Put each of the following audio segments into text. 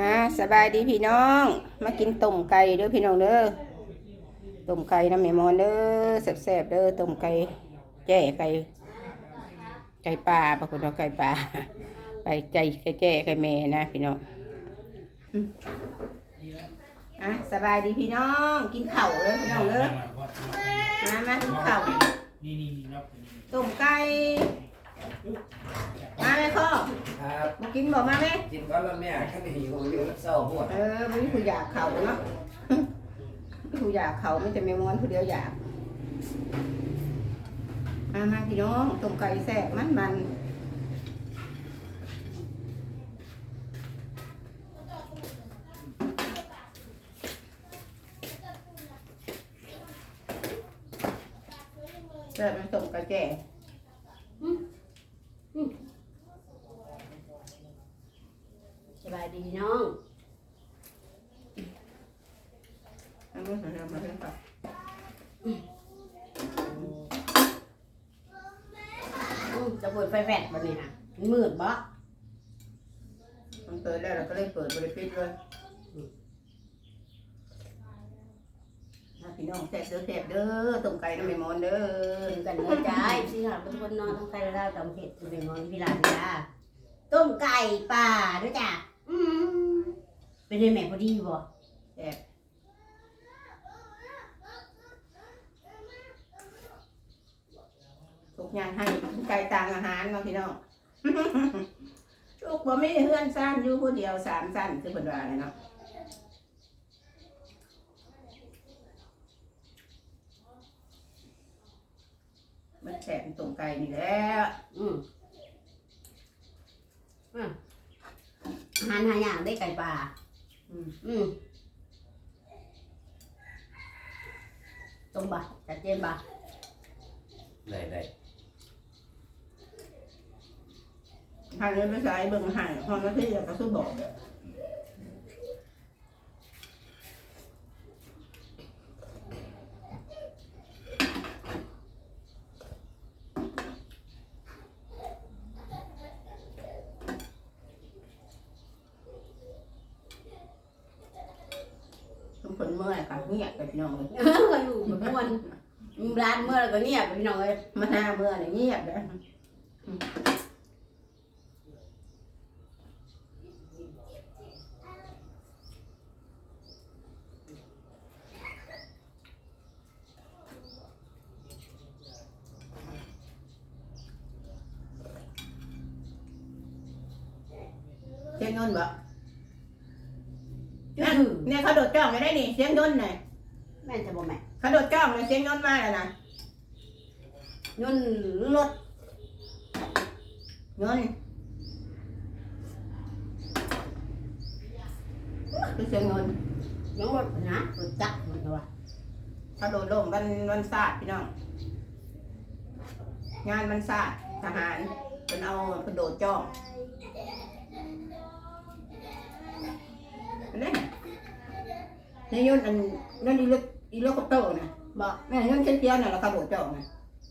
อ่าสบายดีพี่น้อง มากินต้มไก่เด้อพี่น้องเด้อต้มไก่น้ำแม่มอนเด้อแซ่บๆเด้อต้มไก่แจ้ไก่ไก่ป่าปรากฏว่าไก่ป่าไก่ใจไก่แจ้ไก่แม่นะพี่น้องอืมอะสบายดีพี่น้อง กินข้าวเลยพี่น้องเด้อมามากินข้าวนี่นี่นี่นับนี่ต้มไก่ มาแม่พ่อครับมากินบอกมาแม่กินก้อนละแม่ขั้นหิวอยู่เศร้าปวดเออไม่มีผู้อยากเขาเนาะไม่มีผู้อยากเขาไม่จะไม่ม้วนผู้เดียวอยากมามาพี่น้องต้มไก่แซ่บมันมันแซ่บมันต้มไก่แก่ สบายดี น้องอันนี้เรามาเรื่องก่อนอืมจะเปิดไฟแฟลชบันนี้นะมันมืดบ่มันเปิดแล้วเราก็เลยเปิดบริปิดเลยมาพี่น้องแซ่บเด้อแซ่บเด้อต้มไก่น้ำไม่มอนเด้อเป็นกันเนื้อใจสิค่ะทุกคนนอนต้องใครเราตำเผ็ดจะเป็นนอนพี่หลานจ้าต้มไก่ป่าด้วยจ้ะอืม เป็นในแม่พอดีบ่แซ่บทุกอย่างให้ไก่ต่างอาหารเนาะพี่น้องลูกบ่มีเฮือนซ่านอยู่ผู้เดียวสามสั้นคือเพิ่นว่าเลยเนาะมันแซ่บตรงไก่นี่แหล้วอืมอืมอาหารหาอย่างได้ไก่ป่า อืมอืมตรงบ่จัดเจนบ่ได้ได้ทางนี้ไปใช้เบิ่งให้ห้องนาทีก็คือบอกทุก คนเมื่อยค่ะเงียบไปพี่น้องเลยก็อยู่แบบม่วนร้านเมื่อแล้วก็เงียบไปพี่น้องเอ้ยมาหน้าเมื่อนี่เงียบเลยเสียงยนต์บ่จื้อ เนี่ยเขาโดดจ้องไม่ได้นี่เสียงยนต์น่ะแม่นจะบ่แม่เขาโดดจ้องเลยเสียงยนต์มาแล้วนะยุ่นรถยนต์คือเสียงยนต์ยังรถนะรถจักรมันก็ว่าเขาโดดลงวันวันศาสตร์พี่น้องงานวันศาสตร์ทหารเป็นเอาเป็นโดดจ้องอั นนี้นี่ยนต์อันนั่นอีลูกอีลูกกระโตนะบอกแม่ยนต์เทียวๆน่ะแล้วเขาโดดจ้องนะ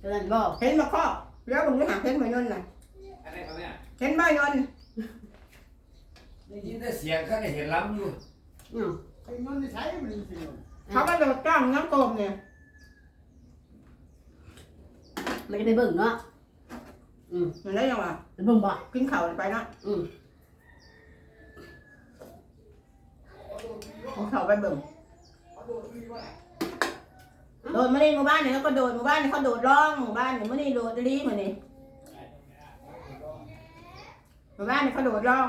เตือนบอกเห็นมาข้อแล้วมึงจะหาเห็นมายนต์น่ะอะไรครับแม่เห็นมายนต์ได้ยินแต่เสียงข้างในเห็นล้ำอยู่อืมไอ้นนท์นี่ใช้มันสิเขาก็โดดจ้องน้ำกลมเนี่ยไม่ได้ไปเบิ่งเนาะอืมมันได้ยังวะไปเบิ่งบ่กินข้าวไปเนาะอืม กินข้าวไปเบิ่งโดดมาในหมู่บ้านเนี่ยเขาก็โดดหมู่บ้านเนี่ยเขาโดดร่องหมู่บ้านเนี่ยไม่ได้โดดรีเหมือนนี่หมู่บ้านเนี่ยเขาโดดร่อง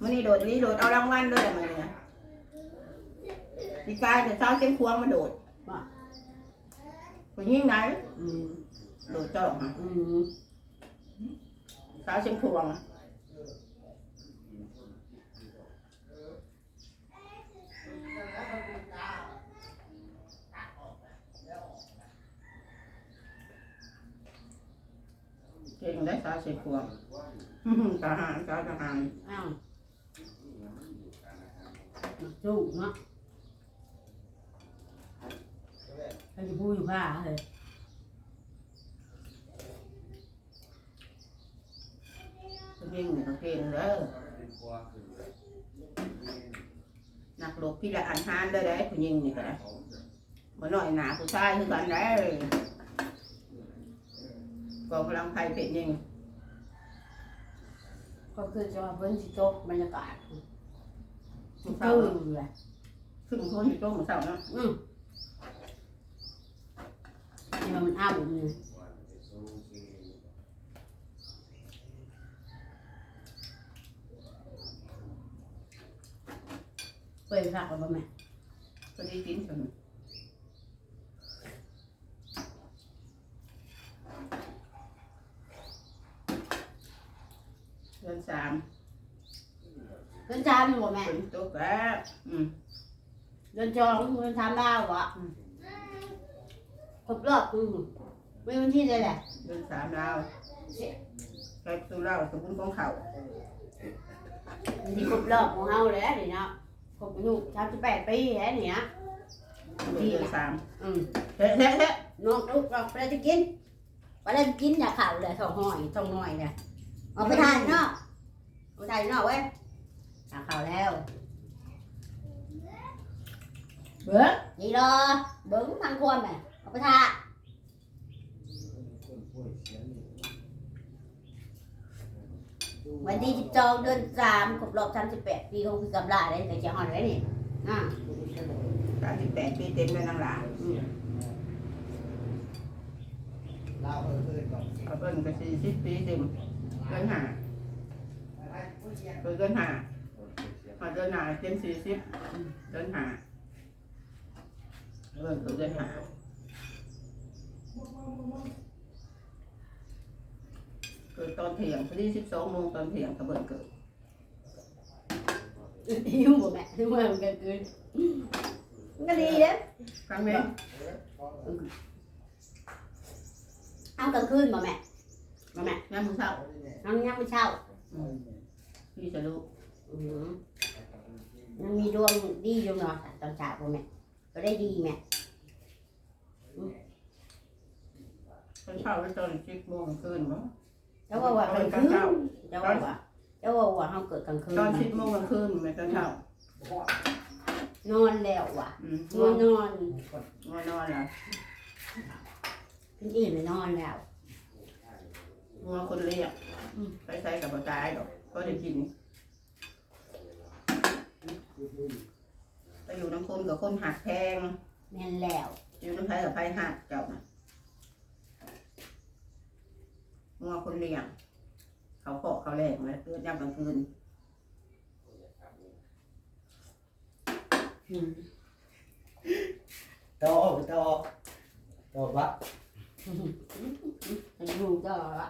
มันนี่โดดรีโดดเอารางวัลด้วยอะไรเนี่ยดีกายแต่เช้าเชียงควงมาโดดคนยิ่งไหนอืมโดดจ้องอะอืมเช้าเชียงควงอะ เก่งได้เช้าเชียงควงทหารเช้าทหารอ้าวจูเนาะใครจะพูดอยู่ผ้าเลยเป็นยิงนี่ก็เก่งเด้อนักรบพี่ละอันหานเด้อได้ผู้ยิงนี่ก็ได้บ่น้อยหนาผู้ชายคือกันได้ กองกำลังไพ่เป็ดยิงก็คือจะมาเพิ่นสิตกบรรยากาศมื้อตื้เช้าอเลยขึ้นคนอยู่โต๊ะมื้อเช้าเนาะอืมนี่มันอ้าวนี่เปิดผักแล้วบ่แม่พอดีกินซั่นเดือนสาม เดิน จามอยู่บ่แม่ฝนตกแล้วอืมเดินจองเดินทำดาวบ่ครบรอบอืมไม่วันที่ใดแหละเดือนสามแล้วไปตูเล่าสมุนของเขาวันที่ครบรอบของเฮาแล้วนี่เนาะครบอายุ38ปีแล้วนี่นะเดือนสามอืมเฮ้เฮ้เฮ้น้องลูกเราไปจะกินไปแล้วกินอย่าข่าวเลยท้องห้อยท้องน้อยเนี่ยเอาไปทานเนาะเอาไปทานเนาะเว้ย อย่าข่าวแล้วเบิ้งนี่รอเบิ้งทางควรไหมเอาไปทานวันที่12เดือน3ครบรอบ38ปีของพี่กำลาได้แต่จะฮอดได้นี่อ่าสามสิบแปดปีเต็มแล้วนางหลานลาวเออเออก่อนเขาเพิ่นก็สี่สิบปีเต็มเกินห้าเกินห้า มาเกินห้าเต็มสี่สิบเกินห้าเออเกินห้าเกิดตอนเที่ยงพอดีสิบสองโมงตอนเที่ยงเขาเบิ่นเกิดหิวบ่แม่หิวเมื่อมันกันคืนมันก็ดีเด้ครั้งนี้เอากลางคืนบ่แม่บ่แม่น้ำมือเช้าน้องยังไม่เช่าอืมพี่จะรู้อื มยังมีดวงดีอยู่เนาะตอนเช้าบ่แม่ก็ได้ดีแม่ตอนเช้าแล้วตอนสิบโมงคืนมั้งเจ้าว่าว่ากลางคืนเจ้าว่าว่าเจ้าว่าว่าเฮาเกิดกลางคืนตอนสิบโมงกลางคืนไหมตอนเช้านอนแล้วว่ะอืมนอนนอนนอนนอนแล้วเป็นอิ่มเลยนอนแล้วงัวคนเรียกอืมไปใส่กับบ่ตายดอกก็ได้กิน ไปอยู่น้ำคนกับคนหักแพงแม่นแล้วอยู่น้ำไผ่กับไผ่หักเจ้าน่ะงัวคนเลี้ยง เขาเคาะเขาแรงแล้วเกิดยามกลางคืนอืมต่อต่อต่อวะให้อยู่ก็ว่า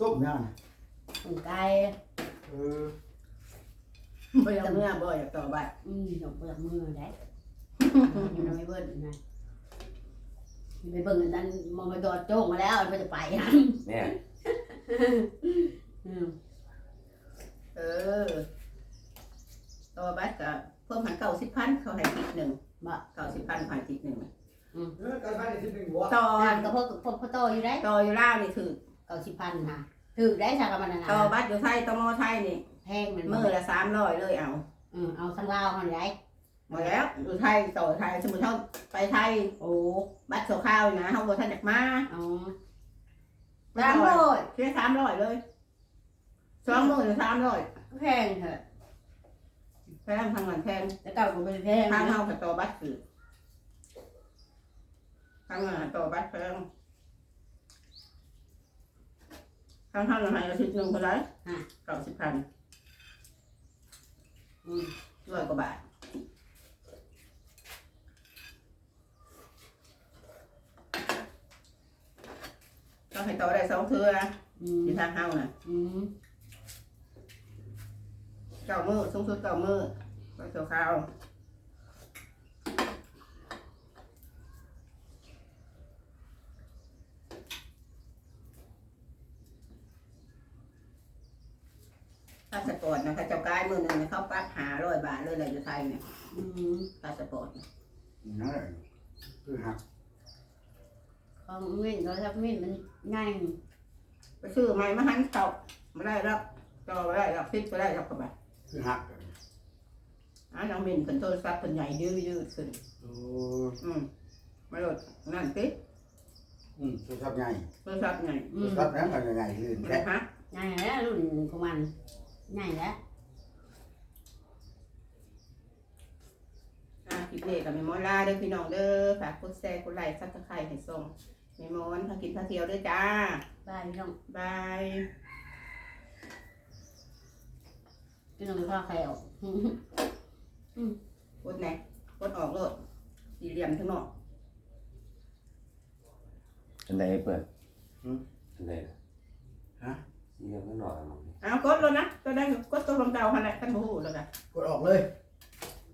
ต้มน้ ต้มไก่ำเออบ่อยากเมื่อบ่อยากต่อบัดอืมดอกเปลือกมือได้อยู่ในไม่เบิ้ลนะไปเบิ่งอันนั้นมองไปโดดโจ้งมาแล้วมันจะไปนะแม่อืมเออ ต่อบัดก็เพิ่มหันเก้าสิบพันเขาให้ติดหนึ่งเก้าสิบพันผ่านติดหนึ่งเออการพันที่เป็นหัวต่อ อ่านก็พวกพวกพ่อโตอยู่ได้ต่ออยู่ล่าวนี่ถือเก้าสิบพันนะ ถือได้ชากรรมนาต่อบัดอยู่ไทยต่อมอไทยนี่แพงมันมือละสามร้อยเลยเอาอืมเอาทั้งลาวมันได้หมดแล้วอยู่ไทยต่อไทยสมมติเขาไปไทยโอ้บัตรโซข้าวนี่นะเขาบอกท่านอยากมาเอาสามร้อยเชื่อสามร้อยเลยสองหมื่นสามร้อยแพงเถอะแพงทางหลังแพงแล้วเก่าก็ไม่แพงทางนะเฮากับต่อบัตรคือทางหลังต่อบัตรแพง ทางเฮาหลังให้อาทิตย์หนึ่งเท่าไหร่เก้าสิบพันอืมร้อยกว่าบาทเราให้ต่อได้สองเทืออืมอยู่ทางเฮาน่ะอืมเก้ามือสูงสุดเก้ามือไปเกี่ยวข้าว พาสปอร์ตนะคะเจ้ากายมือหนึ่งเนี่ยเขาปัดหาร้อยบาทเลยเลยอยู่ไทยเนี่ยอืมพาสปอร์ตเนี่ยนั่นแหละคือหักของเม่นก็ทับเม่นมันง่ายไปซื้อใหม่มาหันเข่าไม่ได้แล้วจอไม่ได้แล้วพิษไม่ได้แล้วก็ไปคือหักอ่าน้องมินเป็นโทรศัพท์เป็นใหญ่ยืดยืดขึ้นโอ้อืมมาโหลดนั่นติอืมโทรศัพท์ใหญ่โทรศัพท์ใหญ่อืโทรมศัพท์นั้นมันยังไงลื่นนะแค่ ฮะง่ายแล้วรุ่นของมัน ง่ายแล้วอ่าคลิปนี้กับแม่มอนลาเด้อพี่น้องเด้อฝากกดแชร์กดไลค์ซับสไครต์ให้ส่งแม่มอนพากินพาเที่ยวเด้อจ้าบายพี่น้องบายพี่น้องข้าวไข่ออกกดไหนกดออกโลดสี่เหลี่ยมทั้งนอกอันใดเปิดอันใดฮะ สีเหลืองก็หน่อยมั้ง เอากดเลยนะก็ได้กดตัวลงเตาขนาดขั้นหูแล้วกันกดออกเลย